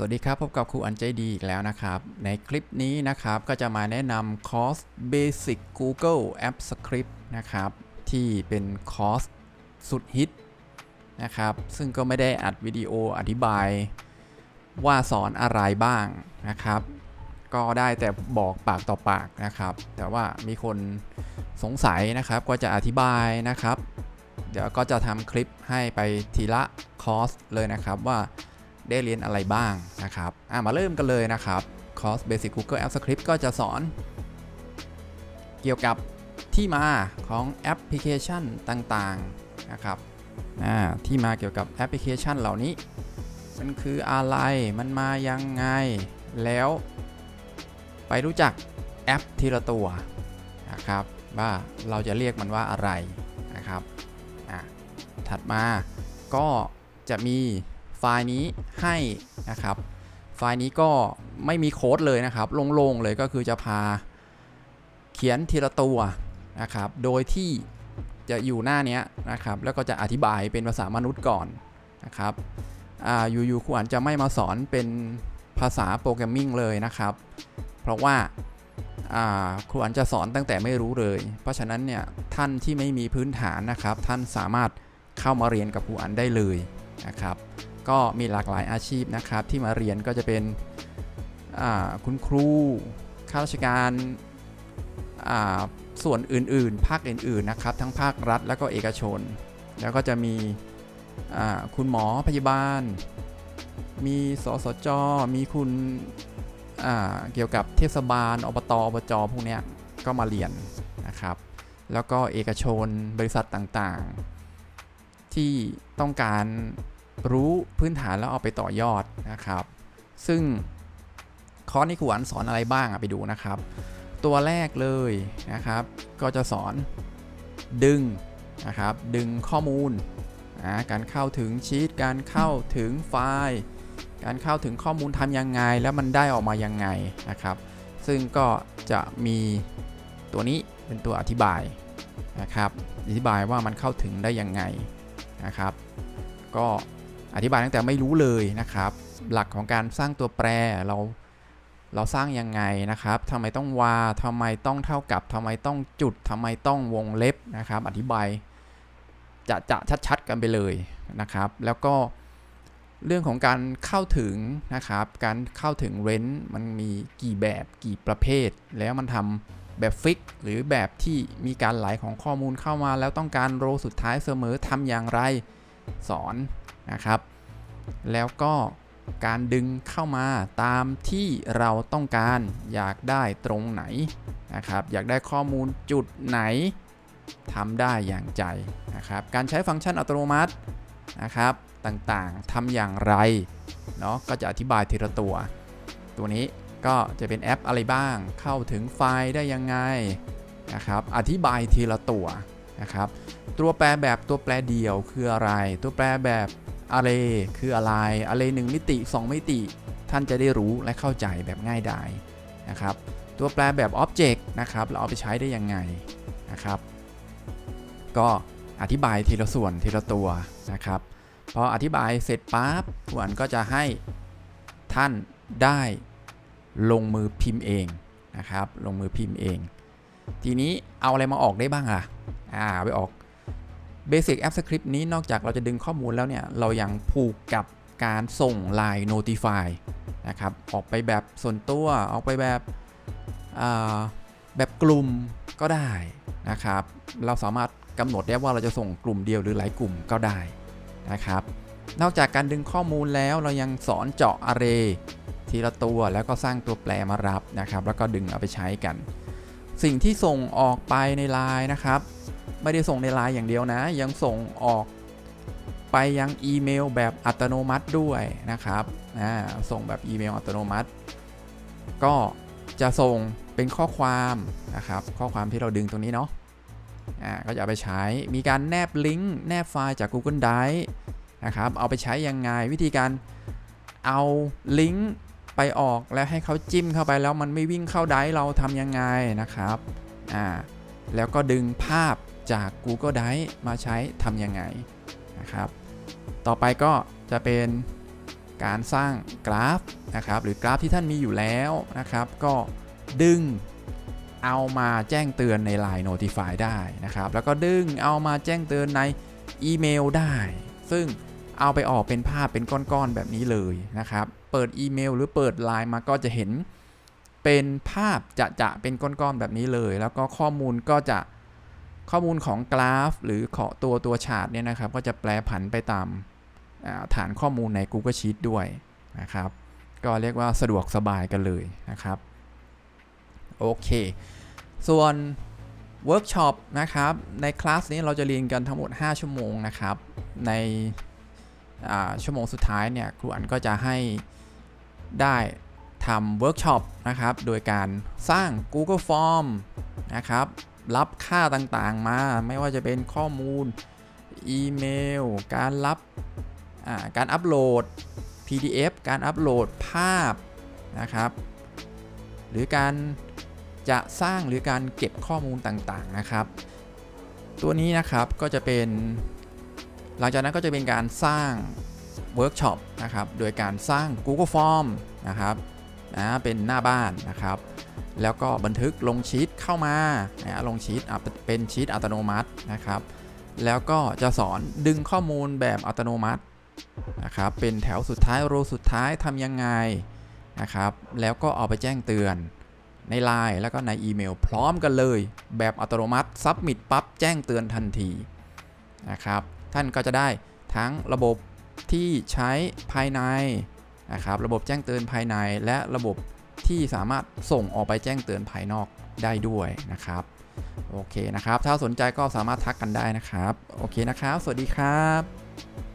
สวัสดีครับ พบกับครูอันใจดีอีกแล้วนะครับ ในคลิปนี้นะครับก็จะมาแนะนำคอร์ส Basic Google App Script นะครับ ที่เป็นคอร์สสุดฮิตนะครับ ซึ่งก็ไม่ได้อัดวิดีโออธิบายว่าสอนอะไรบ้างนะครับ ก็ได้แต่บอกปากต่อปากนะครับ แต่ว่ามีคนสงสัยนะครับก็จะอธิบายนะครับ เดี๋ยวก็จะทำคลิปให้ไปทีละคอร์สเลยนะครับว่า ได้เรียนอะไรบ้างนะครับอะมาเริ่มกันเลยนะครับคอร์ส Basic Google App Script ก็จะสอน เกี่ยวกับที่มาของแอปพลิเคชันต่างๆนะครับอ่าที่มาเกี่ยวกับแอปพลิเคชันเหล่านี้ มันคืออะไรมันมายังไง แล้วไปรู้จักแอปทีละตัวนะครับว่าเราจะเรียกมันว่าอะไรนะครับอะถัดมาก็จะมี ไฟล์นี้ให้นะครับ ไฟล์นี้ก็ไม่มีโค้ดเลยนะครับ โล่งๆเลยก็คือจะพาเขียนทีละตัวนะครับ โดยที่จะอยู่หน้านี้นะครับ แล้วก็จะอธิบายเป็นภาษามนุษย์ก่อนนะครับอ่าอยู่ๆครูอันจะไม่มาสอนเป็นภาษาโปรแกรมมิ่งเลยนะครับ เพราะว่าอ่าครูอันจะสอนตั้งแต่ไม่รู้เลย เพราะฉะนั้นเนี่ยท่านที่ไม่มีพื้นฐานนะครับ ท่านสามารถเข้ามาเรียนกับครูอันได้เลยนะครับ ก็มีหลากหลายอาชีพนะครับ ที่มาเรียนก็จะเป็นคุณครูข้าราชการส่วนอื่นๆ ภาคอื่นๆนะครับ ทั้งภาครัฐและก็เอกชน แล้วก็จะมีคุณหมอพยาบาล มีสสจ มีคุณเกี่ยวกับเทศบาลอบตอบจพวกนี้ก็มาเรียนนะครับ แล้วก็เอกชนบริษัทต่างๆ ที่ต้องการ รู้พื้นฐานแล้วเอาไปต่อยอดนะครับ ซึ่งคอร์สนี้ครูอันสอนอะไรบ้างไปดูนะครับ ตัวแรกเลยนะครับ ก็จะสอนดึงนะครับ ดึงข้อมูลนะการเข้าถึงชีตการเข้าถึงไฟล์ การเข้าถึงข้อมูลทำยังไง แล้วมันได้ออกมายังไงนะครับ ซึ่งก็จะมีตัวนี้เป็นตัวอธิบายนะครับ อธิบายว่ามันเข้าถึงได้ยังไงนะครับ ก็ อธิบายตั้งแต่ไม่รู้เลยนะครับ หลักของการสร้างตัวแปรเราเราสร้างยังไงนะครับทำไมต้องวาทำไมต้องเท่ากับทำไมต้องจุดทำไมต้องวงเล็บนะครับ อธิบายจะจะชัดๆ กันไปเลยนะครับ แล้วก็เรื่องของการเข้าถึงนะครับ การเข้าถึงเรนต์มันมีกี่แบบกี่ประเภท แล้วมันทำแบบฟิกหรือแบบที่มีการไหลของข้อมูลเข้ามา แล้วต้องการโรสุดท้ายเสมอทำอย่างไรสอน นะครับ แล้วก็การดึงเข้ามาตามที่เราต้องการอยากได้ตรงไหนนะครับ อยากได้ข้อมูลจุดไหนทำได้อย่างใจนะครับ การใช้ฟังก์ชันอัตโนมัตินะครับต่างๆทำอย่างไรเนาะก็จะอธิบายทีละตัว ตัวนี้ก็จะเป็นแอปอะไรบ้าง เข้าถึงไฟล์ได้ยังไงนะครับ อธิบายทีละตัวนะครับ ตัวแปรแบบตัวแปรเดียวคืออะไร ตัวแปรแบบ array คืออะไร array 1มิติ 2 มิติ ท่านจะได้รู้และเข้าใจแบบง่ายดายนะครับ ตัวแปรแบบ object นะครับ เราเอาไปใช้ได้ยังไงนะครับ ก็อธิบายทีละส่วนทีละตัวนะครับ พออธิบายเสร็จปั๊บหวนก็จะให้ท่านได้ลงมือพิมพ์เองนะครับ ลงมือพิมพ์เอง ทีนี้เอาอะไรมาออกได้บ้างอะ อ่าไปออก Basic App Script นี้นอกจากเราจะดึงข้อมูลแล้วเนี่ย เรายังผูกกับการส่ง Line Notify นะครับ ออกไปแบบส่วนตัว ออกไปแบบแบบกลุ่มก็ได้นะครับ เราสามารถกำหนดได้ว่าเราจะส่งกลุ่มเดียวหรือหลายกลุ่มก็ได้นะครับ นอกจากการดึงข้อมูลแล้วเรายังสอนเจาะ Array ทีละตัวแล้วก็สร้างตัวแปรมารับนะครับ แล้วก็ดึงเอาไปใช้กัน สิ่งที่ส่งออกไปในไลน์นะครับ ไม่ได้ส่งในไลน์อย่างเดียวนะ ยังส่งออกไปยังอีเมลแบบอัตโนมัติด้วยนะครับส่งแบบอีเมลอัตโนมัติ ก็จะส่งเป็นข้อความนะครับ ข้อความที่เราดึงตรงนี้เนาะะก็จะเอาไปใช้ มีการแนบลิงก์แนบไฟล์จาก Google Drive นะครับ เอาไปใช้ยังไง วิธีการเอาลิงก์ไปออกแล้วให้เขาจิ้มเข้าไปแล้วมันไม่วิ่งเข้าไดเราทำยังไงนะครับ อ่า แล้วก็ดึงภาพ จาก Google Drive มาใช้ทำยังไงนะครับ ต่อไปก็จะเป็นการสร้างกราฟนะครับหรือกราฟที่ท่านมีอยู่แล้วนะครับ ก็ดึงเอามาแจ้งเตือนใน Line Notify ได้นะครับ แล้วก็ดึงเอามาแจ้งเตือนในอีเมลได้ ซึ่งเอาไปออกเป็นภาพเป็นก้อนๆแบบนี้เลยนะครับ เปิดอีเมลหรือเปิด Line มาก็จะเห็นเป็นภาพจะจะเป็นก้อนๆแบบนี้เลย แล้วก็ข้อมูลก็จะ ข้อมูลของกราฟ หรือของตัวตัวชาร์ตเนี่ยนะครับ ก็จะแปลผันไปตามฐานข้อมูลใน Google Sheet ด้วยนะครับ ก็เรียกว่าสะดวกสบายกันเลยนะครับ โอเค ส่วนเวิร์กช็อปนะครับ ในคลาสนี้เราจะเรียนกันทั้งหมด 5 ชั่วโมงนะครับ ในชั่วโมงสุดท้ายเนี่ยครูอันก็จะให้ได้ทำเวิร์กช็อปนะครับ โดยการสร้าง Google Form นะครับ รับค่าต่างๆมา ไม่ว่าจะเป็นข้อมูล อีเมล การรับการอัปโหลด PDF การอัปโหลดภาพนะครับ หรือการจะสร้างหรือการเก็บข้อมูลต่างๆนะครับ ตัวนี้นะครับก็จะเป็น หลังจากนั้นก็จะเป็นการสร้างเวิร์กช็อปนะครับ โดยการสร้าง Google Form นะครับนะเป็นหน้าบ้านนะครับ แล้วก็บันทึกลงชีตเข้ามานะลงชีตเป็นชีตอัตโนมัตินะครับ แล้วก็จะสอนดึงข้อมูลแบบอัตโนมัตินะครับเป็นแถวสุดท้ายโรสุดท้ายทำยังไงนะครับแล้วก็เอาไปแจ้งเตือนใน Line แล้วก็ในอีเมล พร้อมกันเลย แบบอัตโนมัติซับมิดปั๊บแจ้งเตือนทันทีนะครับท่านก็จะได้ทั้งระบบที่ใช้ภายในนะครับระบบแจ้งเตือนภายในและระบบ ที่สามารถส่งออกไปแจ้งเตือนภายนอกได้ด้วยนะครับ โอเคนะครับ ถ้าสนใจก็สามารถทักกันได้นะครับ โอเคนะครับ สวัสดีครับ